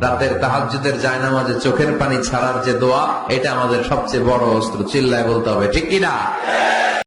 রাতের তাহাজ্জুদের জায়নামাজে চোখের পানি ছাড়ার যে দোয়া, এটা আমাদের সবচেয়ে বড় অস্ত্র। চিল্লায় বলতে হবে, ঠিক কিনা?